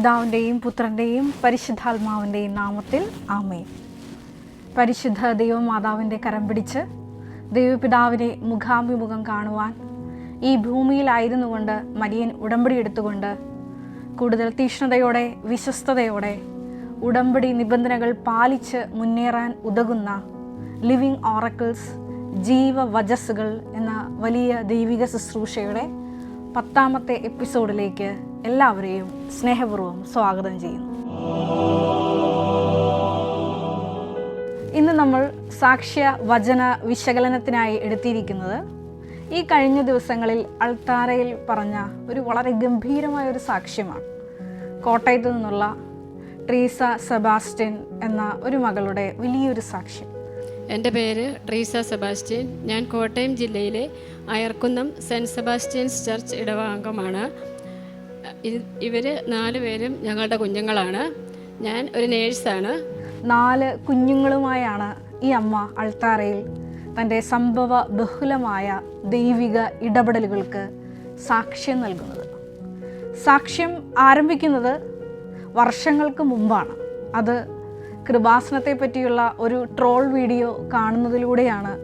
പിതാവിന്റെയും പുത്രന്റെയും പരിശുദ്ധാത്മാവിന്റെയും നാമത്തിൽ ആമേ പരിശുദ്ധ ദൈവമാതാവിന്റെ കരം പിടിച്ച് ദൈവപിതാവിനെ മുഖാഭിമുഖം കാണുവാൻ ഈ ഭൂമിയിലായിരുന്നു കൊണ്ട് മരിയൻ ഉടമ്പടി എടുത്തുകൊണ്ട് കൂടുതൽ തീഷ്ണതയോടെ വിശ്വസ്തയോടെ ഉടമ്പടി നിബന്ധനകൾ പാലിച്ച് മുന്നേറാൻ ഉതകുന്ന ലിവിങ് ഓറക്കിൾസ് ജീവവജസ്സുകൾ എന്ന വലിയ ദൈവിക ശുശ്രൂഷയുടെ പത്താമത്തെ എപ്പിസോഡിലേക്ക് എല്ലാവരെയും സ്നേഹപൂർവം സ്വാഗതം ചെയ്യുന്നു. ഇന്ന് നമ്മൾ സാക്ഷ്യ വചന വിശകലനത്തിനായി എടുത്തിരിക്കുന്നത് ഈ കഴിഞ്ഞ ദിവസങ്ങളിൽ അൾത്താരയിൽ പറഞ്ഞ ഒരു വളരെ ഗംഭീരമായ ഒരു സാക്ഷ്യമാണ്. കോട്ടയത്ത് നിന്നുള്ള ട്രീസ സെബാസ്റ്റ്യൻ എന്ന ഒരു മകളുടെ വലിയൊരു സാക്ഷ്യം. എന്റെ പേര് ട്രീസ സെബാസ്റ്റ്യൻ. ഞാൻ കോട്ടയം ജില്ലയിലെ അയർക്കുന്നം സെന്റ് സെബാസ്റ്റ്യൻസ് ചർച്ച് ഇടവാംഗമാണ്. ഇവർ നാല് പേരും ഞങ്ങളുടെ കുഞ്ഞുങ്ങളാണ്. ഞാൻ ഒരു നേഴ്സാണ്. നാല് കുഞ്ഞുങ്ങളുമായാണ് ഈ അമ്മ അൾത്താറയിൽ തന്റെ സംഭവ ബഹുലമായ ദൈവിക ഇടപെടലുകൾക്ക് സാക്ഷ്യം നൽകുന്നത്. സാക്ഷ്യം ആരംഭിക്കുന്നത് വർഷങ്ങൾക്ക് മുമ്പാണ്. അത് കൃപാസനത്തെ പറ്റിയുള്ള ഒരു ട്രോൾ വീഡിയോ കാണുന്നതിലൂടെയാണ്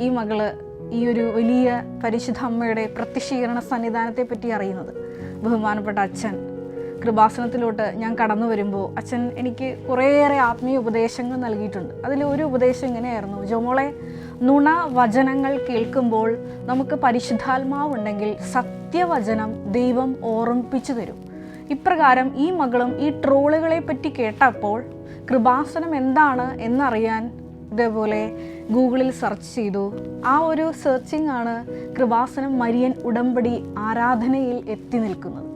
ഈ മകൾ ഈ ഒരു വലിയ പരിശുദ്ധ അമ്മയുടെ പ്രത്യക്ഷീകരണ സന്നിധാനത്തെ പറ്റി അറിയുന്നത്. ബഹുമാനപ്പെട്ട അച്ഛൻ. കൃപാസനത്തിലോട്ട് ഞാൻ കടന്നു വരുമ്പോൾ അച്ഛൻ എനിക്ക് കുറേയേറെ ആത്മീയ ഉപദേശങ്ങൾ നൽകിയിട്ടുണ്ട്. അതിൽ ഒരു ഉപദേശം ഇങ്ങനെയായിരുന്നു. ജോമോളെ നുണ വചനങ്ങൾ കേൾക്കുമ്പോൾ നമുക്ക് പരിശുദ്ധാത്മാവുണ്ടെങ്കിൽ സത്യവചനം ദൈവം ഓർമ്മിപ്പിച്ചു തരും. ഇപ്രകാരം ഈ മകളും ഈ ട്രോളുകളെ പറ്റി കേട്ടപ്പോൾ കൃപാസനം എന്താണ് എന്നറിയാൻ ഇതേപോലെ ഗൂഗിളിൽ സെർച്ച് ചെയ്തു. ആ ഒരു സെർച്ചിങ് ആണ് കൃപാസനം മരിയൻ ഉടമ്പടി ആരാധനയിൽ എത്തി നിൽക്കുന്നത്.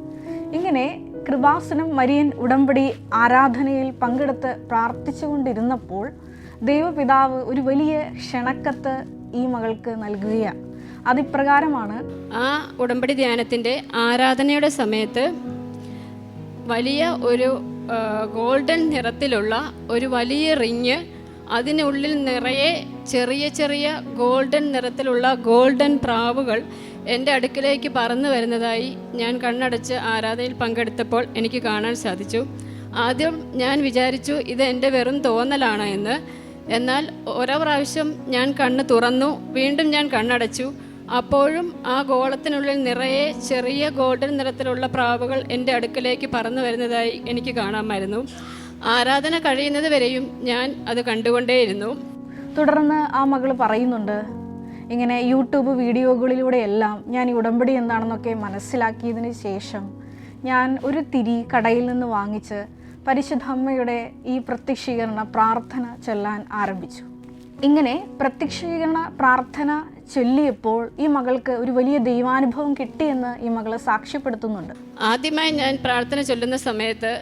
ഇങ്ങനെ കൃപാസനം മരിയൻ ഉടമ്പടി ആരാധനയിൽ പങ്കെടുത്ത് പ്രാർത്ഥിച്ചുകൊണ്ടിരുന്നപ്പോൾ ദൈവപിതാവ് ഒരു വലിയ ക്ഷണക്കത്ത് ഈ മകൾക്ക് നൽകുകയാണ്. അതിപ്രകാരമാണ് ആ ഉടമ്പടി ധ്യാനത്തിന്റെ ആരാധനയുടെ സമയത്ത് വലിയ ഒരു ഗോൾഡൻ നിറത്തിലുള്ള ഒരു വലിയ റിങ് അതിനുള്ളിൽ നിറയെ ചെറിയ ചെറിയ ഗോൾഡൻ നിറത്തിലുള്ള ഗോൾഡൻ പ്രാവുകൾ എന്റെ അടുക്കിലേക്ക് പറന്നു വരുന്നതായി ഞാൻ കണ്ണടച്ച് ആരാധനയിൽ പങ്കെടുത്തപ്പോൾ എനിക്ക് കാണാൻ സാധിച്ചു. ആദ്യം ഞാൻ വിചാരിച്ചു ഇത് എന്റെ വെറും തോന്നലാണ് എന്ന്. എന്നാൽ ഓരോ പ്രാവശ്യം ഞാൻ കണ്ണ് തുറന്നു വീണ്ടും ഞാൻ കണ്ണടച്ചു. അപ്പോഴും ആ ഗോളത്തിനുള്ളിൽ നിറയെ ചെറിയ ഗോൾഡൻ നിറത്തിലുള്ള പ്രാവുകൾ എന്റെ അടുക്കലേക്ക് പറന്നു വരുന്നതായി എനിക്ക് കാണാമായിരുന്നു. ആരാധന കഴിയുന്നത് വരെയും ഞാൻ അത് കണ്ടുകൊണ്ടേയിരുന്നു. തുടർന്ന് ആ മകൾ പറയുന്നുണ്ട് ഇങ്ങനെ യൂട്യൂബ് വീഡിയോകളിലൂടെയെല്ലാം ഞാൻ ഈ ഉടമ്പടി എന്താണെന്നൊക്കെ മനസ്സിലാക്കിയതിന് ശേഷം ഞാൻ ഒരു തിരി കടയിൽ നിന്ന് വാങ്ങിച്ച് പരിശുദ്ധ അമ്മയുടെ ഈ പ്രത്യക്ഷീകരണ പ്രാർത്ഥന ചൊല്ലാൻ ആരംഭിച്ചു. ഇങ്ങനെ പ്രത്യക്ഷീകരണ പ്രാർത്ഥന ചൊല്ലിയപ്പോൾ ഈ മകൾക്ക് ഒരു വലിയ ദൈവാനുഭവം കിട്ടിയെന്ന് ഈ മകൾ സാക്ഷ്യപ്പെടുത്തുന്നുണ്ട്. ആദ്യമായി ഞാൻ പ്രാർത്ഥന ചൊല്ലുന്ന സമയത്ത്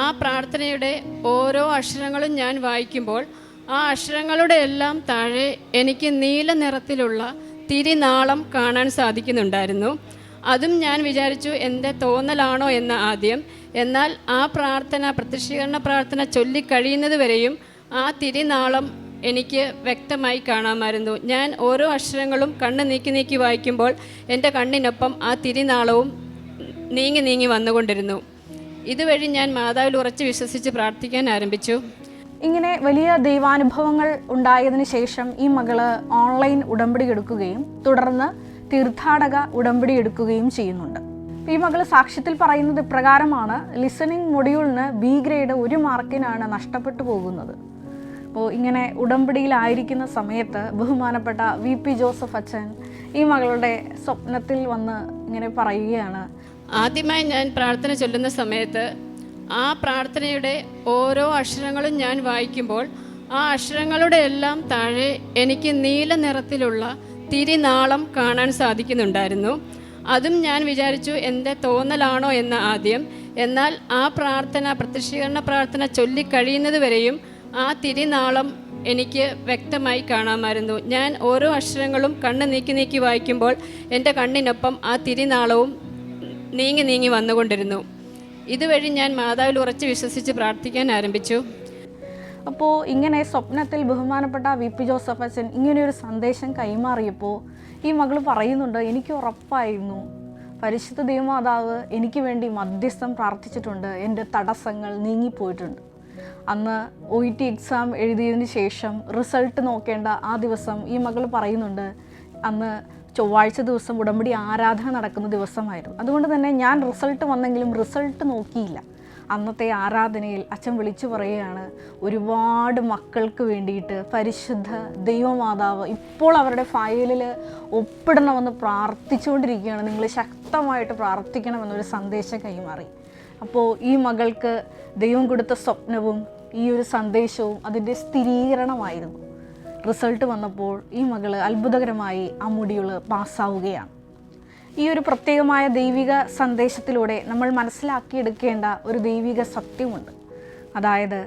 ആ പ്രാർത്ഥനയുടെ ഓരോ അക്ഷരങ്ങളും ഞാൻ വായിക്കുമ്പോൾ ആ അക്ഷരങ്ങളുടെ എല്ലാം താഴെ എനിക്ക് നീല നിറത്തിലുള്ള തിരിനാളം കാണാൻ സാധിക്കുന്നുണ്ടായിരുന്നു. അതും ഞാൻ വിചാരിച്ചു എന്റെ തോന്നലാണോ എന്ന് ആദ്യം. എന്നാൽ ആ പ്രാർത്ഥന പ്രത്യക്ഷീകരണ പ്രാർത്ഥന ചൊല്ലിക്കഴിയുന്നത് വരെയും ആ തിരിനാളം എനിക്ക് വ്യക്തമായി കാണാമായിരുന്നു. ഞാൻ ഓരോ അക്ഷരങ്ങളും കണ്ണ് നീക്കി നീക്കി വായിക്കുമ്പോൾ എന്റെ കണ്ണിനൊപ്പം ആ തിരിനാളവും നീങ്ങി നീങ്ങി വന്നുകൊണ്ടിരുന്നു. ഇതുവഴി ഞാൻ മാതാവിൽ ഉറച്ച് വിശ്വസിച്ച് പ്രാർത്ഥിക്കാൻ ആരംഭിച്ചു. ഇങ്ങനെ വലിയ ദൈവാനുഭവങ്ങൾ ഉണ്ടായതിനു ശേഷം ഈ മകൾ ഓൺലൈൻ ഉടമ്പടി എടുക്കുകയും തുടർന്ന് തീർത്ഥാടക ഉടമ്പടി എടുക്കുകയും ചെയ്യുന്നുണ്ട്. ഈ മകൾ സാക്ഷ്യത്തിൽ പറയുന്നത് ഇപ്രകാരമാണ്. ലിസണിംഗ് മൊഡ്യൂളിന് ബി ഗ്രേഡ് ഒരു മാർക്കിനാണ് നഷ്ടപ്പെട്ടു പോകുന്നത്. അപ്പോൾ ഇങ്ങനെ ഉടമ്പടിയിലായിരിക്കുന്ന സമയത്ത് ബഹുമാനപ്പെട്ട വി പി ജോസഫ് അച്ഛൻ ഈ മകളുടെ സ്വപ്നത്തിൽ വന്ന് ഇങ്ങനെ പറയുകയാണ്. ആദ്യമായി ഞാൻ പ്രാർത്ഥന ചൊല്ലുന്ന സമയത്ത് ആ പ്രാർത്ഥനയുടെ ഓരോ അക്ഷരങ്ങളും ഞാൻ വായിക്കുമ്പോൾ ആ അക്ഷരങ്ങളുടെ എല്ലാം താഴെ എനിക്ക് നീല നിറത്തിലുള്ള തിരിനാളം കാണാൻ സാധിക്കുന്നുണ്ടായിരുന്നു. അതും ഞാൻ വിചാരിച്ചു എന്റെ തോന്നലാണോ എന്ന് ആദ്യം. എന്നാൽ ആ പ്രാർത്ഥന പ്രത്യക്ഷീകരണ പ്രാർത്ഥന ചൊല്ലിക്കഴിയുന്നത് വരെയും ആ തിരിനാളം എനിക്ക് വ്യക്തമായി കാണാമായിരുന്നു. ഞാൻ ഓരോ അക്ഷരങ്ങളും കണ്ണ് നീക്കി നീക്കി വായിക്കുമ്പോൾ എന്റെ കണ്ണിനൊപ്പം ആ തിരിനാളവും നീങ്ങി നീങ്ങി വന്നുകൊണ്ടിരുന്നു. ഇതുവഴി ഞാൻ മാതാവിൽ ഉറച്ച് വിശ്വസിച്ച് പ്രാർത്ഥിക്കാൻ ആരംഭിച്ചു. അപ്പോൾ ഇങ്ങനെ സ്വപ്നത്തിൽ ബഹുമാനപ്പെട്ട വി പി ജോസഫ് അച്ഛൻ ഇങ്ങനെയൊരു സന്ദേശം കൈമാറിയപ്പോൾ ഈ മകൾ പറയുന്നുണ്ട് എനിക്ക് ഉറപ്പായിരുന്നു. പരിശുദ്ധ ദൈവമാതാവ് എനിക്ക് വേണ്ടി മധ്യസ്ഥം പ്രാർത്ഥിച്ചിട്ടുണ്ട്. എന്റെ തടസ്സങ്ങൾ നീങ്ങിപ്പോയിട്ടുണ്ട്. അന്ന് ഒ ഇ ടി എക്സാം എഴുതിയതിന് ശേഷം റിസൾട്ട് നോക്കേണ്ട ആ ദിവസം ഈ മകൾ പറയുന്നുണ്ട് അന്ന് ചൊവ്വാഴ്ച ദിവസം ഉടമ്പടി ആരാധന നടക്കുന്ന ദിവസമായിരുന്നു. അതുകൊണ്ട് തന്നെ ഞാൻ റിസൾട്ട് വന്നെങ്കിലും റിസൾട്ട് നോക്കിയില്ല. അന്നത്തെ ആരാധനയിൽ അച്ഛൻ വിളിച്ചു പറയുകയാണ് ഒരുപാട് മക്കൾക്ക് വേണ്ടിയിട്ട് പരിശുദ്ധ ദൈവമാതാവ് ഇപ്പോൾ അവരുടെ ഫയലിൽ ഒപ്പിടണമെന്ന് പ്രാർത്ഥിച്ചുകൊണ്ടിരിക്കുകയാണ്. നിങ്ങൾ ശക്തമായിട്ട് പ്രാർത്ഥിക്കണമെന്നൊരു സന്ദേശം കൈമാറി. അപ്പോൾ ഈ മകൾക്ക് ദൈവം കൊടുത്ത സ്വപ്നവും ഈ ഒരു സന്ദേശവും അതിന്റെ സ്ഥിരീകരണമായിരുന്നു. റിസൾട്ട് വന്നപ്പോൾ ഈ മകൾ അത്ഭുതകരമായി ആ മുടികൾ പാസ്സാവുകയാണ്. ഈ ഒരു പ്രത്യേകമായ ദൈവിക സന്ദേശത്തിലൂടെ നമ്മൾ മനസ്സിലാക്കിയെടുക്കേണ്ട ഒരു ദൈവിക സത്യമുണ്ട്. അതായത്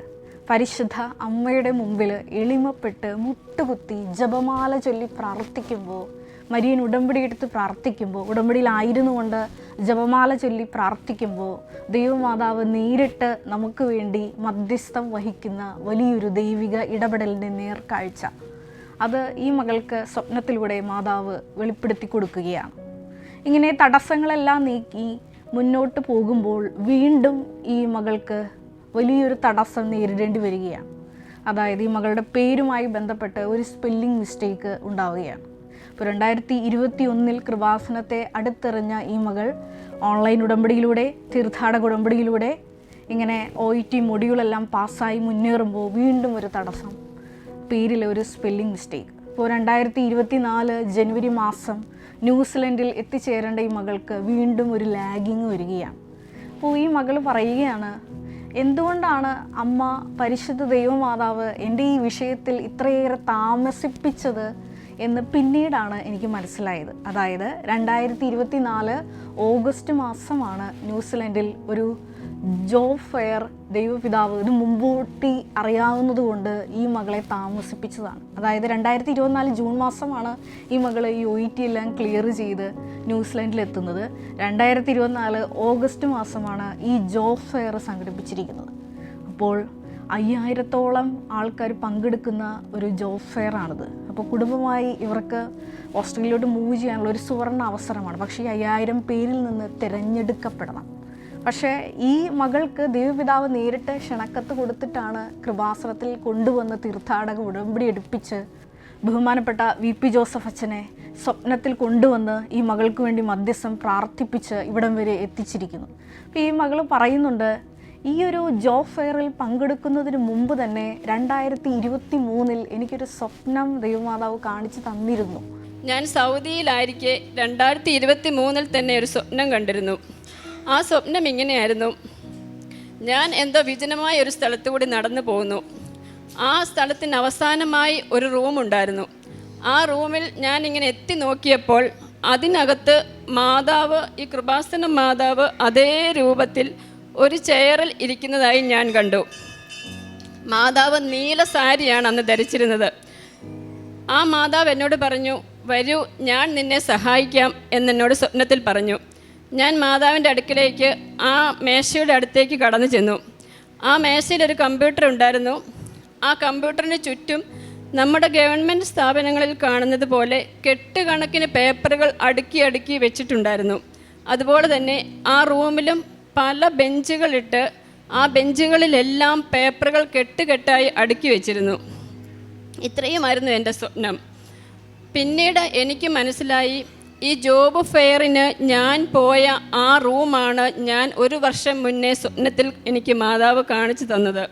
പരിശുദ്ധ അമ്മയുടെ മുമ്പിൽ എളിമപ്പെട്ട് മുട്ടുകുത്തി ജപമാല ചൊല്ലി പ്രാർത്ഥിക്കുമ്പോൾ മരിയൻ ഉടമ്പടി എടുത്ത് പ്രാർത്ഥിക്കുമ്പോൾ ഉടമ്പടിയിലായിരുന്നു കൊണ്ട് ജപമാല ചൊല്ലി പ്രാർത്ഥിക്കുമ്പോൾ ദൈവമാതാവ് നേരിട്ട് നമുക്ക് വേണ്ടി മധ്യസ്ഥം വഹിക്കുന്ന വലിയൊരു ദൈവിക ഇടപെടലിന്റെ നേർക്കാഴ്ച. അത് ഈ മകൾക്ക് സ്വപ്നത്തിലൂടെ മാതാവ് വെളിപ്പെടുത്തി കൊടുക്കുകയാണ്. ഇങ്ങനെ തടസ്സങ്ങളെല്ലാം നീക്കി മുന്നോട്ട് പോകുമ്പോൾ വീണ്ടും ഈ മകൾക്ക് വലിയൊരു തടസ്സം നേരിടേണ്ടി വരികയാണ്. അതായത് ഈ മകളുടെ പേരുമായി ബന്ധപ്പെട്ട് ഒരു സ്പെല്ലിംഗ് മിസ്റ്റേക്ക് ഉണ്ടാവുകയാണ്. ഇപ്പോൾ രണ്ടായിരത്തി ഇരുപത്തി ഒന്നിൽ കൃപാസനത്തെ അടുത്തെറിഞ്ഞ ഈ മകൾ ഓൺലൈൻ ഉടമ്പടിയിലൂടെ തീർത്ഥാടക ഉടമ്പടിയിലൂടെ ഇങ്ങനെ ഒ ഇ ടി മൊഡ്യൂളെല്ലാം പാസ്സായി മുന്നേറുമ്പോൾ വീണ്ടും ഒരു തടസ്സം പേരിലെ ഒരു സ്പെല്ലിംഗ് മിസ്റ്റേക്ക് ഇപ്പോൾ രണ്ടായിരത്തി ഇരുപത്തി നാല് ജനുവരി മാസം ന്യൂസിലൻഡിൽ എത്തിച്ചേരേണ്ട ഈ മകൾക്ക് വീണ്ടും ഒരു ലാഗിങ് വരികയാണ്. അപ്പോൾ ഈ മകൾ പറയുകയാണ് എന്തുകൊണ്ടാണ് അമ്മ പരിശുദ്ധ ദൈവമാതാവ് എന്റെ ഈ വിഷയത്തിൽ ഇത്രയേറെ താമസിപ്പിച്ചത് എന്ന് പിന്നീടാണ് എനിക്ക് മനസ്സിലായത്. അതായത് രണ്ടായിരത്തി ഇരുപത്തി നാല് ഓഗസ്റ്റ് മാസമാണ് ന്യൂസിലൻഡിൽ ഒരു ജോബ് ഫെയർ ദൈവപിതാവ് ഇത് മുമ്പൂട്ടി അറിയാവുന്നതുകൊണ്ട് ഈ മകളെ താമസിപ്പിച്ചതാണ്. അതായത് രണ്ടായിരത്തി ഇരുപത്തിനാല് ജൂൺ മാസമാണ് ഈ മകൾ ഒ ഇ ടി എല്ലാം ക്ലിയർ ചെയ്ത് ന്യൂസിലൻഡിൽ എത്തുന്നത്. രണ്ടായിരത്തി ഇരുപത്തിനാല് ഓഗസ്റ്റ് മാസമാണ് ഈ ജോബ് ഫെയർ സംഘടിപ്പിച്ചിരിക്കുന്നത്. അപ്പോൾ അയ്യായിരത്തോളം ആൾക്കാർ പങ്കെടുക്കുന്ന ഒരു ജോബ് ഫെയർ ആണിത്. അപ്പോൾ കുടുംബമായി ഇവർക്ക് ഓസ്ട്രേലിയയിലോട്ട് മൂവ് ചെയ്യാനുള്ള ഒരു സുവർണ അവസരമാണ്. പക്ഷേ ഈ അയ്യായിരം പേരിൽ നിന്ന് തിരഞ്ഞെടുക്കപ്പെടണം. പക്ഷേ ഈ മകൾക്ക് ദൈവപിതാവ് നേരിട്ട് ക്ഷണക്കത്ത് കൊടുത്തിട്ടാണ് കൃപാസനത്തിൽ കൊണ്ടുവന്ന് തീർത്ഥാടക ഉടമ്പടി എടുപ്പിച്ച് ബഹുമാനപ്പെട്ട വി പി ജോസഫ് അച്ഛനെ സ്വപ്നത്തിൽ കൊണ്ടുവന്ന് ഈ മകൾക്ക് വേണ്ടി മധ്യസ്ഥം പ്രാർത്ഥിപ്പിച്ച് ഇവിടം വരെ എത്തിച്ചിരിക്കുന്നു. അപ്പോൾ ഈ മകൾ പറയുന്നുണ്ട് ഈ ഒരു ജോബ് ഫെയറിൽ പങ്കെടുക്കുന്നതിന് മുമ്പ് തന്നെ രണ്ടായിരത്തി ഇരുപത്തി മൂന്നിൽ എനിക്കൊരു സ്വപ്നം ദൈവമാതാവ് കാണിച്ചു തന്നിരുന്നു. ഞാൻ സൗദിയിലായിരിക്കെ രണ്ടായിരത്തി ഇരുപത്തി മൂന്നിൽ തന്നെ ഒരു സ്വപ്നം കണ്ടിരുന്നു. ആ സ്വപ്നം ഇങ്ങനെയായിരുന്നു. ഞാൻ എന്തോ വിജനമായ ഒരു സ്ഥലത്തു കൂടി നടന്നു പോകുന്നു ആ സ്ഥലത്തിന് അവസാനമായി ഒരു റൂം ഉണ്ടായിരുന്നു. ആ റൂമിൽ ഞാൻ ഇങ്ങനെ എത്തി നോക്കിയപ്പോൾ അതിനകത്ത് മാതാവ് ഈ കൃപാസന മാതാവ് അതേ രൂപത്തിൽ ഒരു ചെയറിൽ ഇരിക്കുന്നതായി ഞാൻ കണ്ടു. മാതാവ് നീല സാരിയാണ് അന്ന് ധരിച്ചിരുന്നത്. ആ മാതാവ് എന്നോട് പറഞ്ഞു വരൂ ഞാൻ നിന്നെ സഹായിക്കാം എന്നെന്നോട് സ്വപ്നത്തിൽ പറഞ്ഞു. ഞാൻ മാതാവിന്റെ അടുക്കിലേക്ക് ആ മേശയുടെ അടുത്തേക്ക് കടന്നു ചെന്നു. ആ മേശയിൽ ഒരു കമ്പ്യൂട്ടർ ഉണ്ടായിരുന്നു. ആ കമ്പ്യൂട്ടറിന് ചുറ്റും നമ്മുടെ ഗവൺമെന്റ് സ്ഥാപനങ്ങളിൽ കാണുന്നത് പോലെ കെട്ടുകണക്കിന് പേപ്പറുകൾ അടുക്കി അടുക്കി വെച്ചിട്ടുണ്ടായിരുന്നു. അതുപോലെ തന്നെ ആ റൂമിലും പല ബെഞ്ചുകളിട്ട് ആ ബെഞ്ചുകളിലെല്ലാം പേപ്പറുകൾ കെട്ടുകെട്ടായി അടുക്കി വെച്ചിരുന്നു. ഇത്രയുമായിരുന്നു എന്റെ സ്വപ്നം. പിന്നീട് എനിക്ക് മനസ്സിലായി ഈ ജോബ് ഫെയറിന് ഞാൻ പോയ ആ റൂമാണ് ഞാൻ ഒരു വർഷം മുന്നേ സ്വപ്നത്തിൽ എനിക്ക് മാതാവ് കാണിച്ചു തന്നത്.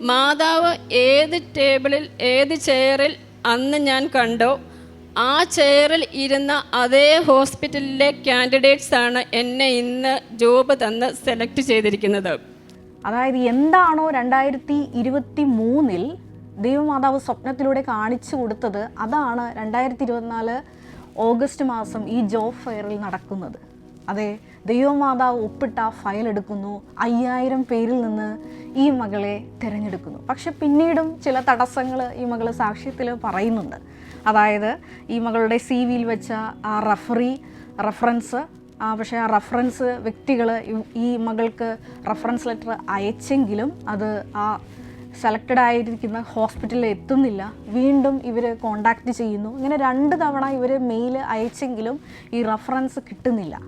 മാതാവ് ഏത് ടേബിളിൽ ഏത് ചെയറിൽ അന്ന് ഞാൻ കണ്ടോ ആ ചെയറിൽ ഇരുന്ന അതേ ഹോസ്പിറ്റലിലെ കാൻഡിഡേറ്റ്സ് ആണ് എന്നെ ഇന്ന് ജോബ് തന്ന് സെലക്ട് ചെയ്തിരിക്കുന്നത്. അതായത് എന്താണോ രണ്ടായിരത്തി ഇരുപത്തി മൂന്നിൽ ദൈവമാതാവ് സ്വപ്നത്തിലൂടെ കാണിച്ചു കൊടുത്തത് അതാണ് രണ്ടായിരത്തി ഇരുപത്തിനാല് ഓഗസ്റ്റ് മാസം ഈ ജോബ് ഫെയറിൽ നടക്കുന്നത്. അതെ ദൈവമാതാവ് ഒപ്പിട്ട ഫയൽ എടുക്കുന്നു അയ്യായിരം പേരിൽ നിന്ന് ഈ മകളെ തിരഞ്ഞെടുക്കുന്നു. പക്ഷെ പിന്നീടും ചില തടസ്സങ്ങൾ ഈ മകൾ സാക്ഷ്യത്തിൽ പറയുന്നുണ്ട്. അതായത് ഈ മകളുടെ സി വിയിൽ വെച്ച ആ റഫറി റഫറൻസ് ആ പക്ഷേ ആ റഫറൻസ് വ്യക്തികൾ ഈ മകൾക്ക് റഫറൻസ് ലെറ്റർ അയച്ചെങ്കിലും അത് ആ സെലക്റ്റഡ് ആയിരിക്കുന്ന ഹോസ്പിറ്റലിൽ എത്തുന്നില്ല. വീണ്ടും ഇവർ കോണ്ടാക്റ്റ് ചെയ്യുന്നു. ഇങ്ങനെ രണ്ട് തവണ ഇവർ മെയിൽ അയച്ചെങ്കിലും ഈ റഫറൻസ് കിട്ടുന്നില്ല.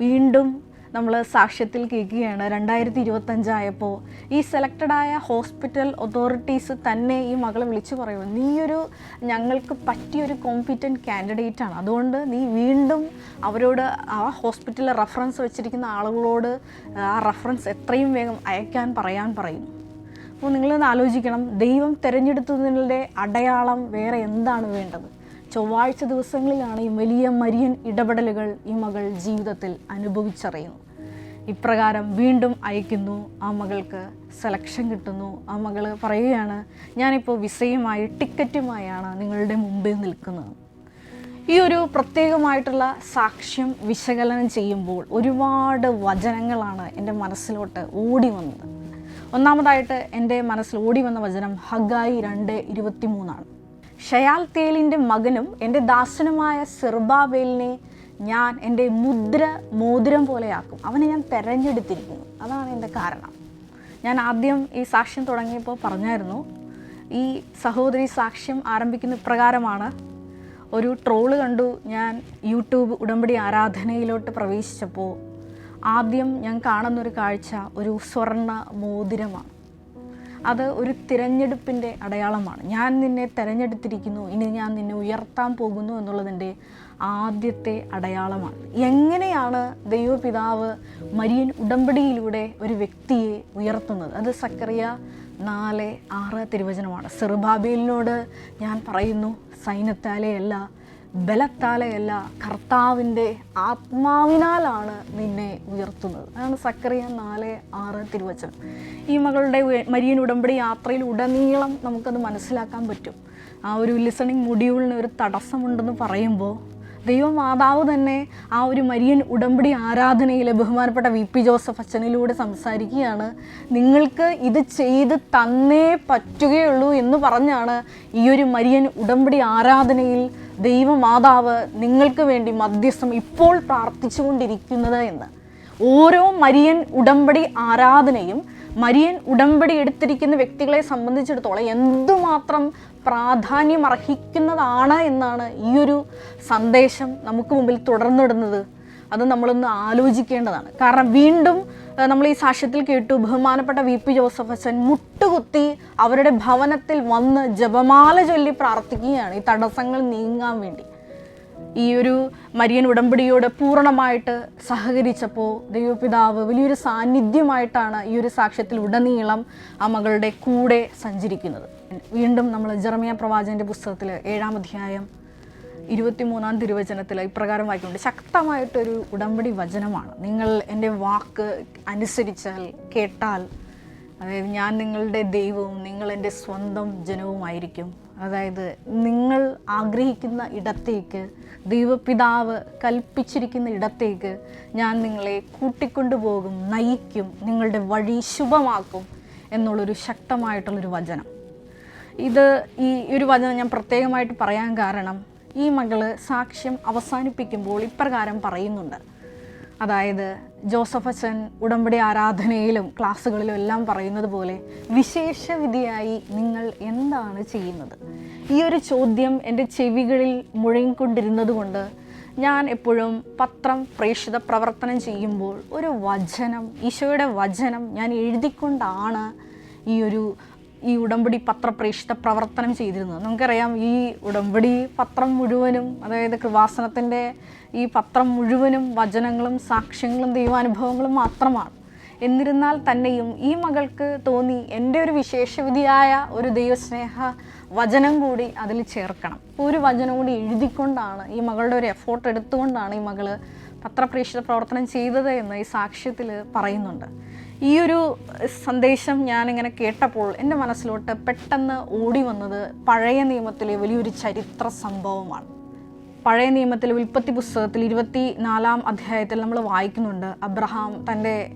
വീണ്ടും നമ്മൾ സാക്ഷ്യത്തിൽ കേൾക്കുകയാണ്. രണ്ടായിരത്തി ഇരുപത്തഞ്ചായപ്പോൾ ഈ സെലക്റ്റഡായ ഹോസ്പിറ്റൽ അതോറിറ്റീസ് തന്നെ ഈ മകളെ വിളിച്ചു പറയുമോ നീയൊരു ഞങ്ങൾക്ക് പറ്റിയൊരു കോമ്പിറ്റന്റ് കാൻഡിഡേറ്റ് ആണ്. അതുകൊണ്ട് നീ വീണ്ടും അവരോട് ആ ഹോസ്പിറ്റലിൽ റെഫറൻസ് വെച്ചിരിക്കുന്ന ആളുകളോട് ആ റെഫറൻസ് എത്രയും വേഗം അയക്കാൻ പറയാൻ പറയും. അപ്പോൾ നിങ്ങളൊന്ന് ആലോചിക്കണം. ദൈവം തിരഞ്ഞെടുത്തതിന്റെ അടയാളം വേറെ എന്താണ് വേണ്ടത്? ചൊവ്വാഴ്ച ദിവസങ്ങളിലാണ് ഈ വലിയ മരിയൻ ഇടപെടലുകൾ ഈ മകൾ ജീവിതത്തിൽ അനുഭവിച്ചറിയുന്നു ഇപ്രകാരം വീണ്ടും അയക്കുന്നു. ആ മകൾക്ക് സെലക്ഷൻ കിട്ടുന്നു. ആ മകൾ പറയുകയാണ് ഞാനിപ്പോൾ വിസയുമായി ടിക്കറ്റുമായാണ് നിങ്ങളുടെ മുമ്പിൽ നിൽക്കുന്നത്. ഈ ഒരു പ്രത്യേകമായിട്ടുള്ള സാക്ഷ്യം വിശകലനം ചെയ്യുമ്പോൾ ഒരുപാട് വചനങ്ങളാണ് എന്റെ മനസ്സിലോട്ട് ഓടി വന്നത്. ഒന്നാമതായിട്ട് എന്റെ മനസ്സിൽ ഓടി വന്ന വചനം ഹഗായി രണ്ട് ഇരുപത്തി മൂന്നാണ് ഷയാൽ തേലിന്റെ മകനും എന്റെ ദാസനുമായ സെർബാബേലിനെ ഞാൻ എന്റെ മുദ്ര മോതിരം പോലെയാക്കും. അവനെ ഞാൻ തെരഞ്ഞെടുത്തിരിക്കുന്നു. അതാണ് എന്റെ കാരണം. ഞാൻ ആദ്യം ഈ സാക്ഷ്യം തുടങ്ങിയപ്പോൾ പറഞ്ഞായിരുന്നു ഈ സഹോദരി സാക്ഷ്യം ആരംഭിക്കുന്ന പ്രകാരമാണ് ഒരു ട്രോൾ കണ്ടു ഞാൻ യൂട്യൂബ് ഉടമ്പടി ആരാധനയിലോട്ട് പ്രവേശിച്ചപ്പോൾ ആദ്യം ഞാൻ കാണുന്നൊരു കാഴ്ച ഒരു സ്വർണ മോതിരമാണ്. അത് ഒരു തിരഞ്ഞെടുപ്പിന്റെ അടയാളമാണ്. ഞാൻ നിന്നെ തിരഞ്ഞെടുത്തിരിക്കുന്നു ഇനി ഞാൻ നിന്നെ ഉയർത്താൻ പോകുന്നു എന്നുള്ളതിന്റെ ആദ്യത്തെ അടയാളമാണ്. എങ്ങനെയാണ് ദൈവപിതാവ് മരിയൻ ഉടമ്പടിയിലൂടെ ഒരു വ്യക്തിയെ ഉയർത്തുന്നത്? അത് സക്കറിയ നാല് ആറ് തിരുവചനമാണ്. സെറുബാബേലിനോട് ഞാൻ പറയുന്നു സൈന്യത്താലെയല്ല ബലത്താലെയല്ല കർത്താവിന്റെ ആത്മാവിനാലാണ് നിന്നെ ഉയർത്തുന്നത്. അതാണ് സക്കറിയ നാല് ആറ് തിരുവചനം. ഈ മകളുടെ മരിയൻ ഉടമ്പടി യാത്രയിൽ ഉടനീളം നമുക്കത് മനസ്സിലാക്കാൻ പറ്റും. ആ ഒരു ലിസണിങ് മൊഡ്യൂളിന് ഒരു തടസ്സമുണ്ടെന്ന് പറയുമ്പോൾ ദൈവമാതാവ് തന്നെ ആ ഒരു മരിയൻ ഉടമ്പടി ആരാധനയിലെ ബഹുമാനപ്പെട്ട വി പി ജോസഫ് അച്ഛനിലൂടെ സംസാരിക്കുകയാണ്. നിങ്ങൾക്ക് ഇത് ചെയ്ത് തന്നേ പറ്റുകയുള്ളൂ എന്ന് പറഞ്ഞാണ് ഈ ഒരു മരിയൻ ഉടമ്പടി ആരാധനയിൽ ദൈവമാതാവ് നിങ്ങൾക്ക് വേണ്ടി മധ്യസ്ഥം ഇപ്പോൾ പ്രാർത്ഥിച്ചുകൊണ്ടിരിക്കുന്നത് എന്ന്. ഓരോ മരിയൻ ഉടമ്പടി ആരാധനയും മരിയൻ ഉടമ്പടി എടുത്തിരിക്കുന്ന വ്യക്തികളെ സംബന്ധിച്ചിടത്തോളം എന്തുമാത്രം പ്രാധാന്യം അർഹിക്കുന്നതാണ് എന്നാണ് ഈ ഒരു സന്ദേശം നമുക്ക് മുമ്പിൽ തുടർന്നിടുന്നത്. അത് നമ്മളൊന്ന് ആലോചിക്കേണ്ടതാണ്. കാരണം വീണ്ടും നമ്മൾ ഈ സാക്ഷ്യത്തിൽ കേട്ടു ബഹുമാനപ്പെട്ട വി പി ജോസഫ് അച്ഛൻ മുട്ടുകുത്തി അവരുടെ ഭവനത്തിൽ വന്ന് ജപമാല ചൊല്ലി പ്രാർത്ഥിക്കുകയാണ് ഈ തടസ്സങ്ങൾ നീങ്ങാൻ വേണ്ടി. ഈ ഒരു മരിയൻ ഉടമ്പടിയോട് പൂർണമായിട്ട് സഹകരിച്ചപ്പോൾ ദൈവപിതാവ് വലിയൊരു സാന്നിധ്യമായിട്ടാണ് ഈ ഒരു സാക്ഷ്യത്തിൽ ഉടനീളം ആ മകളുടെ കൂടെ സഞ്ചരിക്കുന്നത്. വീണ്ടും നമ്മൾ ജെറമിയ പ്രവാചകന്റെ പുസ്തകത്തിൽ ഏഴാം അധ്യായം ഇരുപത്തിമൂന്നാം തിരുവചനത്തിൽ ഇപ്രകാരം വായിക്കുന്നുണ്ട്. ശക്തമായിട്ടൊരു ഉടമ്പടി വചനമാണ്. നിങ്ങൾ എന്റെ വാക്ക് അനുസരിച്ചാൽ കേട്ടാൽ അതായത് ഞാൻ നിങ്ങളുടെ ദൈവവും നിങ്ങൾ എന്റെ സ്വന്തം ജനവുമായിരിക്കും. അതായത് നിങ്ങൾ ആഗ്രഹിക്കുന്ന ഇടത്തേക്ക് ദൈവപിതാവ് കൽപ്പിച്ചിരിക്കുന്ന ഇടത്തേക്ക് ഞാൻ നിങ്ങളെ കൂട്ടിക്കൊണ്ടുപോകും നയിക്കും നിങ്ങളുടെ വഴി ശുഭമാക്കും എന്നുള്ളൊരു ശക്തമായിട്ടുള്ളൊരു വചനം. ഇത് ഈ ഒരു വചനം ഞാൻ പ്രത്യേകമായിട്ട് പറയാൻ കാരണം ഈ മകൾ സാക്ഷ്യം അവസാനിപ്പിക്കുമ്പോൾ ഇപ്രകാരം പറയുന്നുണ്ട്. അതായത് ജോസഫ് അച്ഛൻ ഉടമ്പടി ആരാധനയിലും ക്ലാസ്സുകളിലും എല്ലാം പറയുന്നത് പോലെ വിശേഷവിധിയായി നിങ്ങൾ എന്താണ് ചെയ്യുന്നത്? ഈ ഒരു ചോദ്യം എന്റെ ചെവികളിൽ മുഴങ്ങിക്കൊണ്ടിരുന്നത് കൊണ്ട് ഞാൻ എപ്പോഴും പത്രം പ്രേക്ഷിത പ്രവർത്തനം ചെയ്യുമ്പോൾ ഒരു വചനം ഈശോയുടെ വചനം ഞാൻ എഴുതിക്കൊണ്ടാണ് ഈ ഒരു ഈ ഉടമ്പടി പത്രപ്രേക്ഷിത പ്രവർത്തനം ചെയ്തിരുന്നത്. നമുക്കറിയാം ഈ ഉടമ്പടി പത്രം മുഴുവനും അതായത് കൃപാസനത്തിന്റെ ഈ പത്രം മുഴുവനും വചനങ്ങളും സാക്ഷ്യങ്ങളും ദൈവാനുഭവങ്ങളും മാത്രമാണ്. എന്നിരുന്നാൽ തന്നെയും ഈ മകൾക്ക് തോന്നി എന്റെ ഒരു വിശേഷവിധിയായ ഒരു ദൈവസ്നേഹ വചനം കൂടി അതിൽ ചേർക്കണം. ഒരു വചനം കൂടി എഴുതിക്കൊണ്ടാണ് ഈ മകളുടെ ഒരു എഫോർട്ട് എടുത്തുകൊണ്ടാണ് ഈ മകൾ പത്രപ്രേക്ഷിത പ്രവർത്തനം ചെയ്തത് എന്ന് ഈ സാക്ഷ്യത്തിൽ പറയുന്നുണ്ട്. ഈ ഒരു സന്ദേശം ഞാനിങ്ങനെ കേട്ടപ്പോൾ എന്റെ മനസ്സിലോട്ട് പെട്ടെന്ന് ഓടി വന്നത് പഴയ നിയമത്തിലെ വലിയൊരു ചരിത്ര സംഭവമാണ്. പഴയ നിയമത്തിലെ ഉൽപ്പത്തി പുസ്തകത്തിൽ ഇരുപത്തി നാലാം അധ്യായത്തിൽ നമ്മൾ വായിക്കുന്നുണ്ട് അബ്രഹാം തന്റെ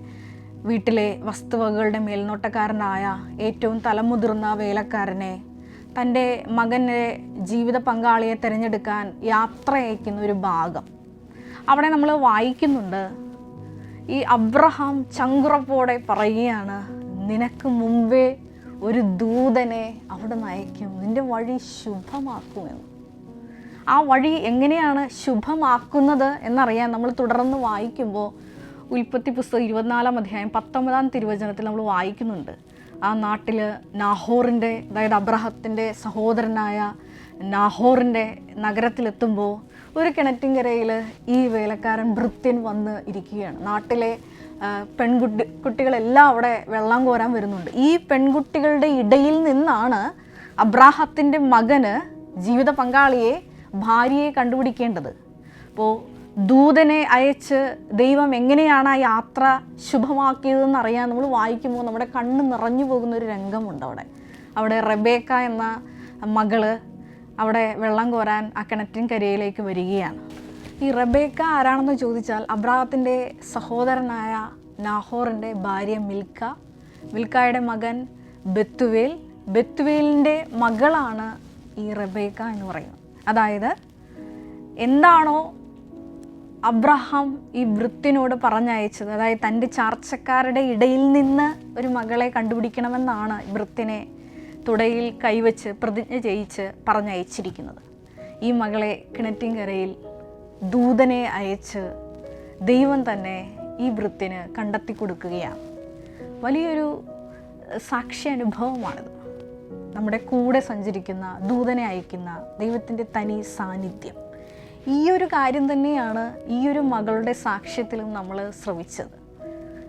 വീട്ടിലെ വസ്തുവകകളുടെ മേൽനോട്ടക്കാരനായ ഏറ്റവും തലമുതിർന്ന വേലക്കാരനെ തന്റെ മകന്റെ ജീവിത പങ്കാളിയെ തിരഞ്ഞെടുക്കാൻ യാത്ര അയക്കുന്ന ഒരു ഭാഗം. അവിടെ നമ്മൾ വായിക്കുന്നുണ്ട് ഈ അബ്രഹാം ചങ്കുറപ്പോടെ പറയുകയാണ് നിനക്ക് മുമ്പേ ഒരു ദൂതനെ അവിടെ നയിക്കും. നിന്റെ വഴി ശുഭമാക്കുമെന്ന്. ആ വഴി എങ്ങനെയാണ് ശുഭമാക്കുന്നത് എന്നറിയാൻ നമ്മൾ തുടർന്ന് വായിക്കുമ്പോൾ ഉൽപ്പത്തി പുസ്തകം ഇരുപത്തിനാലാം അധ്യായം പത്തൊമ്പതാം തിരുവചനത്തിൽ നമ്മൾ വായിക്കുന്നുണ്ട്. ആ നാട്ടിൽ നാഹോറിന്റെ അതായത് അബ്രഹത്തിന്റെ സഹോദരനായ നാഹോറിന്റെ നഗരത്തിലെത്തുമ്പോൾ ഒരു കിണറ്റിൻകരയിൽ ഈ വേലക്കാരൻ ഭൃത്യൻ വന്ന് ഇരിക്കുകയാണ്. നാട്ടിലെ പെൺകുട്ടി കുട്ടികളെല്ലാം അവിടെ വെള്ളം കോരാൻ വരുന്നുണ്ട്. ഈ പെൺകുട്ടികളുടെ ഇടയിൽ നിന്നാണ് അബ്രാഹത്തിന്റെ മകന് ജീവിത പങ്കാളിയെ ഭാര്യയെ കണ്ടുപിടിക്കേണ്ടത്. അപ്പോൾ ദൂതനെ അയച്ച് ദൈവം എങ്ങനെയാണ് ആ യാത്ര ശുഭമാക്കിയതെന്ന് അറിയാൻ നമ്മൾ വായിക്കുമ്പോൾ നമ്മുടെ കണ്ണ് നിറഞ്ഞു പോകുന്ന ഒരു രംഗമുണ്ട് അവിടെ. അവിടെ റെബേക്ക എന്ന മകൾ അവിടെ വെള്ളം കോരാൻ ആ കിണറ്റിൻ കരയിലേക്ക് വരികയാണ്. ഈ റബേക്ക ആരാണെന്ന് ചോദിച്ചാൽ അബ്രാഹത്തിന്റെ സഹോദരനായ നാഹോറിന്റെ ഭാര്യ മിൽക്ക മിൽക്കായുടെ മകൻ ബത്തുവേൽ. ബത്തുവേലിന്റെ മകളാണ് ഈ റബേക്ക എന്ന് പറയുന്നത്. അതായത് എന്താണോ അബ്രഹാം ഈ വൃത്തിനോട് പറഞ്ഞയച്ചത് അതായത് തന്റെ ചാർച്ചക്കാരുടെ ഇടയിൽ നിന്ന് ഒരു മകളെ കണ്ടുപിടിക്കണമെന്നാണ് വൃത്തിനെ തുടയിൽ കൈവച്ച് പ്രതിജ്ഞ ചെയ്യിച്ച് പറഞ്ഞയച്ചിരിക്കുന്നത്. ഈ മകളെ കിണറ്റിൻകരയിൽ ദൂതനെ അയച്ച് ദൈവം തന്നെ ഈ വൃത്തിന് കണ്ടെത്തി കൊടുക്കുകയാണ് വലിയൊരു സാക്ഷി അനുഭവമാണിത് നമ്മുടെ കൂടെ സഞ്ചരിക്കുന്ന ദൂതനെ അയക്കുന്ന ദൈവത്തിന്റെ തനി സാന്നിധ്യം. ഈ ഒരു കാര്യം തന്നെയാണ് ഈ ഒരു മകളുടെ സാക്ഷ്യത്തിലും നമ്മൾ ശ്രവിച്ചത്.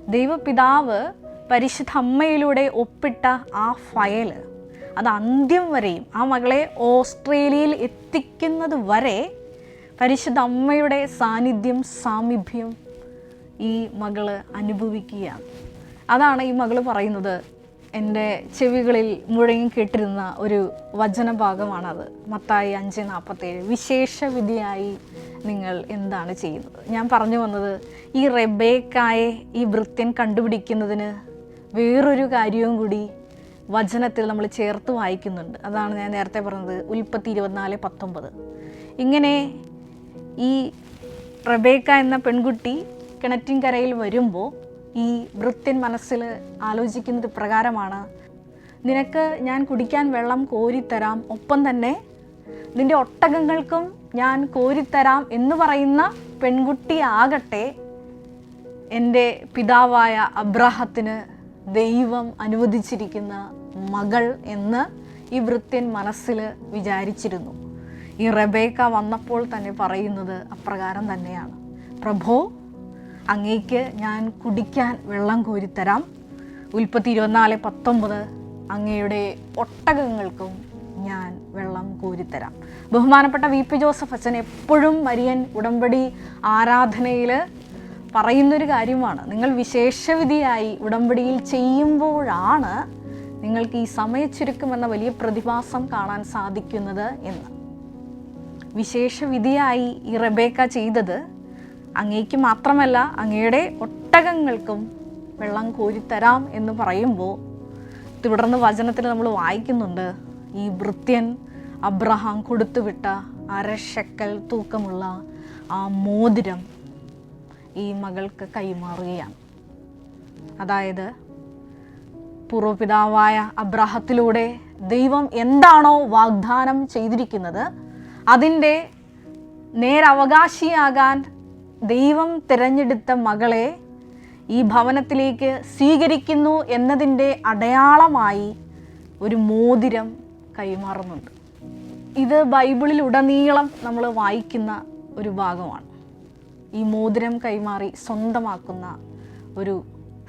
ദൈവപിതാവ് പരിശുദ്ധ അമ്മയിലൂടെ ഒപ്പിട്ട ആ ഫയൽ അത് അന്ത്യം വരെയും ആ മകളെ ഓസ്ട്രേലിയയിൽ എത്തിക്കുന്നത് വരെ പരിശുദ്ധ അമ്മയുടെ സാന്നിധ്യം സാമീപ്യം ഈ മകൾ അനുഭവിക്കുകയാണ്. അതാണ് ഈ മകൾ പറയുന്നത്. എന്റെ ചെവികളിൽ മുഴങ്ങി കേട്ടിരുന്ന ഒരു വചനഭാഗമാണത്. മത്തായി അഞ്ച് നാൽപ്പത്തേഴ്. വിശേഷ വിധിയായി നിങ്ങൾ എന്താണ് ചെയ്യുന്നത്? ഞാൻ പറഞ്ഞു വന്നത് ഈ റെബേക്കായെ ഈ വൃത്യൻ കണ്ടുപിടിക്കുന്നതിന് വേറൊരു കാര്യവും കൂടി വചനത്തിൽ നമ്മൾ ചേർത്ത് വായിക്കുന്നുണ്ട്. അതാണ് ഞാൻ നേരത്തെ പറഞ്ഞത് ഉൽപ്പത്തി ഇരുപത്തിനാല് പത്തൊമ്പത്. ഇങ്ങനെ ഈ റബേക്ക എന്ന പെൺകുട്ടി കിണറ്റിൻകരയിൽ വരുമ്പോൾ ഈ വൃത്യൻ മനസ്സിൽ ആലോചിക്കുന്നത് പ്രകാരമാണ് നിനക്ക് ഞാൻ കുടിക്കാൻ വെള്ളം കോരിത്തരാം ഒപ്പം തന്നെ നിന്റെ ഒട്ടകങ്ങൾക്കും ഞാൻ കോരിത്തരാം എന്ന് പറയുന്ന പെൺകുട്ടി ആകട്ടെ എന്റെ പിതാവായ അബ്രാഹത്തിന് ദൈവം അനുവദിച്ചിരിക്കുന്ന മകൾ എന്ന് ഈ വൃത്യൻ മനസ്സിൽ വിചാരിച്ചിരുന്നു. ഈ റബേക്ക വന്നപ്പോൾ തന്നെ പറയുന്നത് അപ്രകാരം തന്നെയാണ്. പ്രഭോ അങ്ങേക്ക് ഞാൻ കുടിക്കാൻ വെള്ളം കോരിത്തരാം. ഉൽപ്പത്തി ഇരുപത്തിനാല് പത്തൊമ്പത് അങ്ങയുടെ ഒട്ടകങ്ങൾക്കും ഞാൻ വെള്ളം കോരിത്തരാം. ബഹുമാനപ്പെട്ട വി പി ജോസഫ് അച്ഛൻ എപ്പോഴും മരിയൻ ഉടമ്പടി ആരാധനയിൽ പറയുന്നൊരു കാര്യമാണ്. നിങ്ങൾ വിശേഷവിധിയായി ഉടമ്പടിയിൽ ചെയ്യുമ്പോഴാണ് നിങ്ങൾക്ക് ഈ സമയച്ചുരുക്കം എന്ന വലിയ പ്രതിഭാസം കാണാൻ സാധിക്കുന്നത് എന്ന്. വിശേഷവിധിയായി ഈ റബേക്ക ചെയ്തത് അങ്ങേക്ക് മാത്രമല്ല അങ്ങയുടെ ഒട്ടകങ്ങൾക്കും വെള്ളം കോരിത്തരാം എന്ന് പറയുമ്പോൾ തുടർന്ന് വചനത്തിൽ നമ്മൾ വായിക്കുന്നുണ്ട് ഈ വൃത്യൻ അബ്രഹാം കൊടുത്തുവിട്ട അരശക്കൽ തൂക്കമുള്ള ആ മോതിരം ഈ മകൾക്ക് കൈമാറുകയാണ്. അതായത് പൂർവപിതാവായ അബ്രാഹത്തിലൂടെ ദൈവം എന്താണോ വാഗ്ദാനം ചെയ്തിരിക്കുന്നത് അതിന്റെ നേരവകാശിയാകാൻ ദൈവം തിരഞ്ഞെടുത്ത മകളെ ഈ ഭവനത്തിലേക്ക് സ്വീകരിക്കുന്നു എന്നതിന്റെ അടയാളമായി ഒരു മോതിരം കൈമാറുന്നുണ്ട്. ഇത് ബൈബിളിൽ ഉടനീളം നമ്മൾ വായിക്കുന്ന ഒരു ഭാഗമാണ്. ഈ മോതിരം കൈമാറി സ്വന്തമാക്കുന്ന ഒരു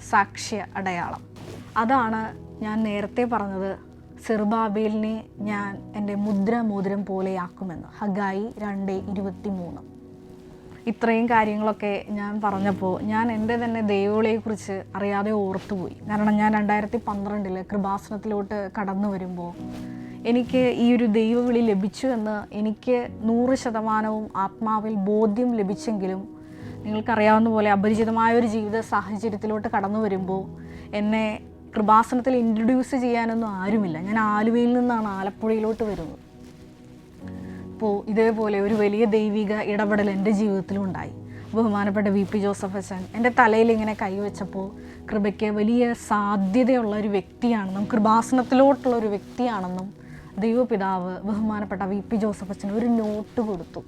സാക്ഷ്യ അടയാളം. അതാണ് ഞാൻ നേരത്തെ പറഞ്ഞത്. സിർബാബേലിനെ ഞാൻ എന്റെ മുദ്ര മോതിരം പോലെയാക്കുമെന്ന്. ഹഗായി രണ്ട് ഇരുപത്തി മൂന്ന് ഇത്രയും കാര്യങ്ങളൊക്കെ ഞാൻ പറഞ്ഞപ്പോൾ ഞാൻ എന്റെ തന്നെ ദൈവവിളിയെക്കുറിച്ച് അറിയാതെ ഓർത്തുപോയി. കാരണം ഞാൻ രണ്ടായിരത്തി പന്ത്രണ്ടിൽ കൃപാസനത്തിലോട്ട് കടന്നു വരുമ്പോൾ എനിക്ക് ഈ ഒരു ദൈവവിളി ലഭിച്ചു എന്ന് എനിക്ക് നൂറ് ശതമാനവും ആത്മാവിൽ ബോധ്യം ലഭിച്ചെങ്കിലും നിങ്ങൾക്കറിയാവുന്ന പോലെ അപരിചിതമായ ഒരു ജീവിത സാഹചര്യത്തിലോട്ട് കടന്നു വരുമ്പോൾ എന്നെ കൃപാസനത്തിൽ ഇൻട്രൊഡ്യൂസ് ചെയ്യാനൊന്നും ആരുമില്ല. ഞാൻ ആലുവയിൽ നിന്നാണ് ആലപ്പുഴയിലോട്ട് വരുന്നത്. അപ്പോൾ ഇതേപോലെ ഒരു വലിയ ദൈവിക ഇടപെടൽ എന്റെ ജീവിതത്തിലും ഉണ്ടായി. ബഹുമാനപ്പെട്ട വി പി ജോസഫ് അച്ഛൻ എന്റെ തലയിൽ ഇങ്ങനെ കൈവച്ചപ്പോൾ കൃപയ്ക്ക് വലിയ സാധ്യതയുള്ള ഒരു വ്യക്തിയാണെന്നും കൃപാസനത്തിലോട്ടുള്ള ഒരു വ്യക്തിയാണെന്നും ദൈവപിതാവ് ബഹുമാനപ്പെട്ട വി പി ജോസഫ് അച്ഛൻ ഒരു നോട്ട് കൊടുത്തു.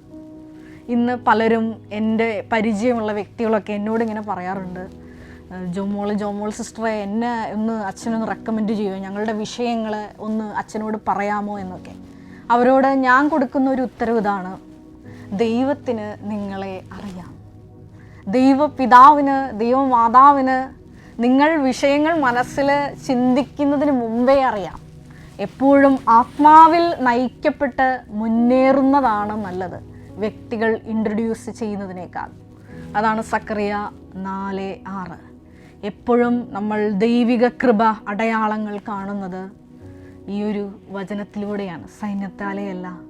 ഇന്ന് പലരും എന്റെ പരിചയമുള്ള വ്യക്തികളൊക്കെ എന്നോട് ഇങ്ങനെ പറയാറുണ്ട്. "ഏഹ് ജോമോൾ ജോമോൾ സിസ്റ്ററെ എന്നെ ഒന്ന് അച്ഛനൊന്ന് റെക്കമെൻഡ് ചെയ്യുമോ ഞങ്ങളുടെ വിഷയങ്ങൾ ഒന്ന് അച്ഛനോട് പറയാമോ എന്നൊക്കെ. അവരോട് ഞാൻ കൊടുക്കുന്ന ഒരു ഉത്തരവ് ഇതാണ്. ദൈവത്തിന് നിങ്ങളെ അറിയാം. ദൈവപിതാവിന് ദൈവമാതാവിന് നിങ്ങൾ വിഷയങ്ങൾ മനസ്സിൽ ചിന്തിക്കുന്നതിന് മുമ്പേ അറിയാം. എപ്പോഴും ആത്മാവിൽ നയിക്കപ്പെട്ട് മുന്നേറുന്നതാണ് നല്ലത്. വ്യക്തികൾ ഇൻട്രൊഡ്യൂസ് ചെയ്യുന്നതിനേക്കാൾ. അതാണ് സക്രിയ നാല് ആറ്. എപ്പോഴും നമ്മൾ ദൈവിക കൃപ അടയാളങ്ങൾ കാണുന്നത് ഈ ഒരു വചനത്തിലൂടെയാണ്. സൈന്യത്താലെയല്ല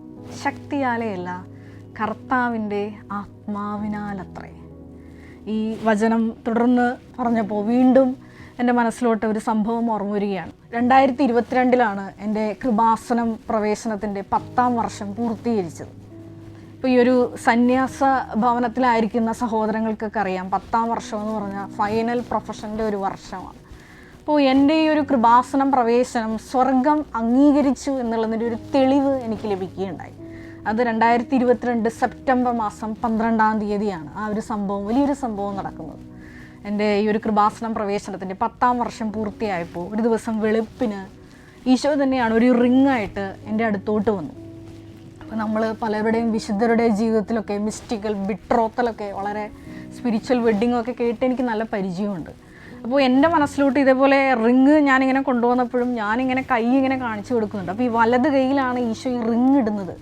ശക്തിയാലെയല്ല കർത്താവിന്റെ ആത്മാവിനാലത്രേ. ഈ വചനം തുടർന്ന് പറഞ്ഞപ്പോൾ വീണ്ടും എന്റെ മനസ്സിലോട്ട് ഒരു സംഭവം ഓർമ്മ വരികയാണ്. രണ്ടായിരത്തി ഇരുപത്തിരണ്ടിലാണ് എന്റെ കൃപാസനം പ്രവേശനത്തിന്റെ പത്താം വർഷം പൂർത്തീകരിച്ചത്. ഇപ്പോൾ ഈ ഒരു സന്യാസ ഭവനത്തിലായിരിക്കുന്ന സഹോദരങ്ങൾക്കൊക്കെ അറിയാം. പത്താം വർഷം എന്ന് പറഞ്ഞാൽ ഫൈനൽ പ്രൊഫഷന്റെ ഒരു വർഷമാണ്. അപ്പോൾ എന്റെ ഈ ഒരു കൃപാസനം പ്രവേശനം സ്വർഗം അംഗീകരിച്ചു എന്നുള്ളതിന്റെ ഒരു തെളിവ് എനിക്ക് ലഭിക്കുകയുണ്ടായി. അത് രണ്ടായിരത്തി ഇരുപത്തിരണ്ട് സെപ്റ്റംബർ മാസം പന്ത്രണ്ടാം തീയതിയാണ് ആ ഒരു സംഭവം വലിയൊരു സംഭവം നടക്കുന്നത്. എന്റെ ഈ ഒരു കൃപാസനം പ്രവേശനത്തിന്റെ പത്താം വർഷം പൂർത്തിയായപ്പോൾ ഒരു ദിവസം വെളുപ്പിന് ഈശോ തന്നെയാണ് ഒരു റിങ്ങായിട്ട് എന്റെ അടുത്തോട്ട് വന്നു. അപ്പോൾ നമ്മൾ പലരുടെയും വിശുദ്ധരുടെ ജീവിതത്തിലൊക്കെ മിസ്റ്റിക്കൽ ബിട്രോത്തലൊക്കെ വളരെ സ്പിരിച്വൽ വെഡ്ഡിങ്ങും ഒക്കെ കേട്ട് എനിക്ക് നല്ല പരിചയമുണ്ട്. അപ്പോൾ എന്റെ മനസ്സിലോട്ട് ഇതേപോലെ റിങ് ഞാനിങ്ങനെ കൊണ്ടുവന്നപ്പോഴും ഞാനിങ്ങനെ കൈ ഇങ്ങനെ കാണിച്ചു കൊടുക്കുന്നുണ്ട്. അപ്പോൾ ഈ വലത് കൈയിലാണ് ഈശോ ഈ റിങ് ഇടുന്നത്.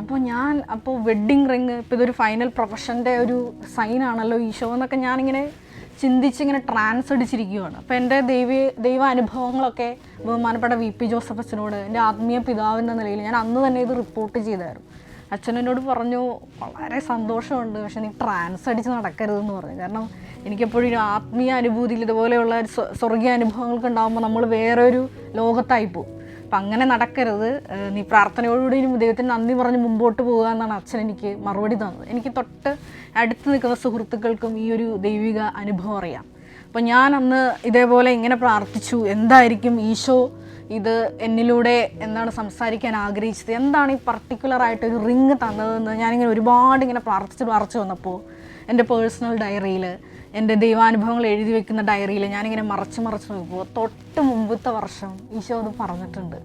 അപ്പോൾ ഞാൻ അപ്പോൾ വെഡ്ഡിങ് റിങ് ഇപ്പോൾ ഇതൊരു ഫൈനൽ പ്രൊഫഷന്റെ ഒരു സൈനാണല്ലോ ഈശോ എന്നൊക്കെ ഞാനിങ്ങനെ ചിന്തിച്ചിങ്ങനെ ട്രാൻസ് അടിച്ചിരിക്കുകയാണ് അപ്പോൾ എന്റെ ദൈവ ദൈവ അനുഭവങ്ങളൊക്കെ ബഹുമാനപ്പെട്ട വി പി ജോസഫ് അച്ഛനോട് എന്റെ ആത്മീയ പിതാവെന്ന നിലയിൽ ഞാൻ അന്ന് തന്നെ ഇത് റിപ്പോർട്ട് ചെയ്തായിരുന്നു. അച്ഛൻ എന്നോട് പറഞ്ഞു വളരെ സന്തോഷമുണ്ട് പക്ഷെ നീ ട്രാൻസ് അടിച്ച് നടക്കരുതെന്ന് പറഞ്ഞു. കാരണം എനിക്കെപ്പോഴും ആത്മീയ അനുഭൂതിയിൽ ഇതുപോലെയുള്ള സ്വർഗീയ അനുഭവങ്ങൾക്ക് ഉണ്ടാകുമ്പോൾ നമ്മൾ വേറൊരു ലോകത്തായി പോകും. അപ്പം അങ്ങനെ നടക്കരുത്. നീ പ്രാർത്ഥനയോടുകൂടി ദൈവത്തിന് നന്ദി പറഞ്ഞ് മുമ്പോട്ട് പോകുക എന്നാണ് അച്ഛൻ എനിക്ക് മറുപടി തന്നത്. എനിക്ക് തൊട്ട് അടുത്ത് നിൽക്കുന്ന സുഹൃത്തുക്കൾക്കും ഈ ഒരു ദൈവിക അനുഭവം അറിയാം. അപ്പം ഞാൻ അന്ന് ഇതേപോലെ ഇങ്ങനെ പ്രാർത്ഥിച്ചു. എന്തായിരിക്കും ഈശോ ഇത് എന്നിലൂടെ എന്താണ് സംസാരിക്കാൻ ആഗ്രഹിച്ചത്? എന്താണ് ഈ പർട്ടിക്കുലർ ആയിട്ട് ഒരു റിങ് തന്നതെന്ന് ഞാനിങ്ങനെ ഒരുപാട് ഇങ്ങനെ പ്രാർത്ഥിച്ച് പ്രാർത്ഥിച്ച് വന്നപ്പോൾ എന്റെ പേഴ്സണൽ ഡയറിയിൽ എന്റെ ദൈവാനുഭവങ്ങൾ എഴുതി വെക്കുന്ന ഡയറിയിൽ ഞാനിങ്ങനെ മറച്ച് മറച്ച് നോക്കുമ്പോൾ തൊട്ട് മുമ്പത്തെ വർഷം ഈശോ അത് പറഞ്ഞിട്ടുണ്ട്.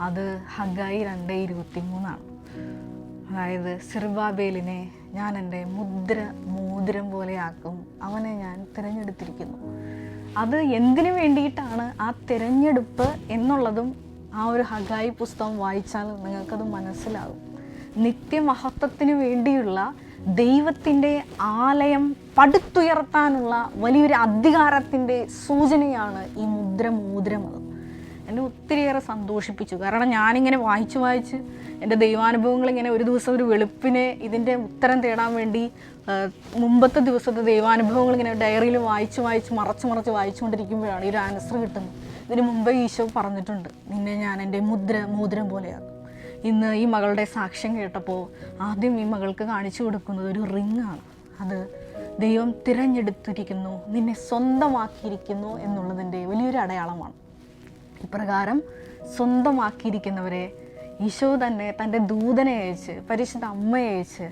അത് ഹഗായി രണ്ട് ഇരുപത്തി മൂന്നാണ് അതായത് സിർബാബേലിനെ ഞാൻ എന്റെ മുദ്ര മോതിരം പോലെയാക്കും അവനെ ഞാൻ തിരഞ്ഞെടുത്തിരിക്കുന്നു. അത് എന്തിനു വേണ്ടിയിട്ടാണ് ആ തിരഞ്ഞെടുപ്പ് എന്നുള്ളതും ആ ഒരു ഹഗായി പുസ്തകം വായിച്ചാൽ നിങ്ങൾക്കത് മനസ്സിലാകും. നിത്യമഹത്വത്തിന് വേണ്ടിയുള്ള ദൈവത്തിന്റെ ആലയം പടുത്തുയർത്താനുള്ള വലിയൊരു അധികാരത്തിന്റെ സൂചനയാണ് ഈ മുദ്ര മോതിരമത് എന്നെ ഒത്തിരിയേറെ സന്തോഷിപ്പിച്ചു. കാരണം ഞാനിങ്ങനെ വായിച്ച് വായിച്ച് എന്റെ ദൈവാനുഭവങ്ങൾ ഇങ്ങനെ ഒരു ദിവസം ഒരു വെളുപ്പിനെ ഇതിന്റെ ഉത്തരം തേടാൻ വേണ്ടി മുമ്പത്തെ ദിവസത്തെ ദൈവാനുഭവങ്ങൾ ഇങ്ങനെ ഡയറിയിൽ വായിച്ച് വായിച്ച് മറച്ച് മറച്ച് വായിച്ചുകൊണ്ടിരിക്കുമ്പോഴാണ് ഈ ഒരു ആൻസർ കിട്ടുന്നത്. ഇതിന് മുമ്പേ ഈശോ പറഞ്ഞിട്ടുണ്ട് നിന്നെ ഞാൻ എന്റെ മുദ്ര മോതിരം പോലെയാക്കും. ഇന്ന് ഈ മകളുടെ സാക്ഷ്യം കേട്ടപ്പോൾ ആദ്യം ഈ മകൾക്ക് കാണിച്ചു കൊടുക്കുന്നത് ഒരു റിങ്ങാണ് അത് ദൈവം തിരഞ്ഞെടുത്തിരിക്കുന്നു നിന്നെ സ്വന്തമാക്കിയിരിക്കുന്നു എന്നുള്ളതിന്റെ വലിയൊരു അടയാളമാണ്. ഇപ്രകാരം സ്വന്തമാക്കിയിരിക്കുന്നവരെ ഈശോ തന്നെ തന്റെ ദൂതനെ അയച്ച് പരിശുദ്ധ അമ്മയെ അയച്ച്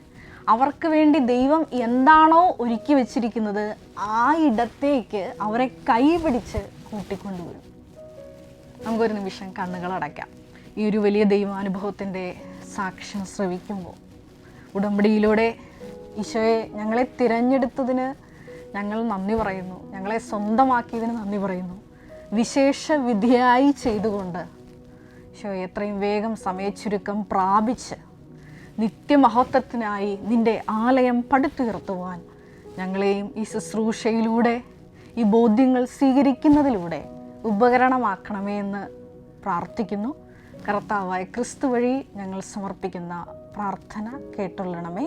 അവർക്ക് വേണ്ടി ദൈവം എന്താണോ ഒരുക്കി വെച്ചിരിക്കുന്നത് ആ ഇടത്തേക്ക് അവരെ കൈപിടിച്ച് കൂട്ടിക്കൊണ്ടുവരും. നമുക്കൊരു നിമിഷം കണ്ണുകൾ അടയ്ക്കാം ഈ ഒരു വലിയ ദൈവാനുഭവത്തിന്റെ സാക്ഷ്യം ശ്രവിക്കുമ്പോൾ ഉടമ്പടിയിലൂടെ ഈശോയെ ഞങ്ങളെ തിരഞ്ഞെടുത്തതിന് ഞങ്ങൾ നന്ദി പറയുന്നു. ഞങ്ങളെ സ്വന്തമാക്കിയതിന് നന്ദി പറയുന്നു. വിശേഷ വിധിയായി ചെയ്തുകൊണ്ട് ഈശോ എത്രയും വേഗം സമയച്ചുരുക്കം പ്രാപിച്ച് നിത്യമഹത്വത്തിനായി നിന്റെ ആലയം പടുത്തുയർത്തുവാൻ ഞങ്ങളെയും ഈ ശുശ്രൂഷയിലൂടെ ഈ ബോധ്യങ്ങൾ സ്വീകരിക്കുന്നതിലൂടെ ഉപകരണമാക്കണമേ എന്ന് പ്രാർത്ഥിക്കുന്നു. കർത്താവായ ക്രിസ്തു വഴി ഞങ്ങൾ സമർപ്പിക്കുന്ന പ്രാർത്ഥന കേട്ടുള്ളണമേ.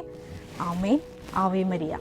ആമേ ആവേ മരിയ.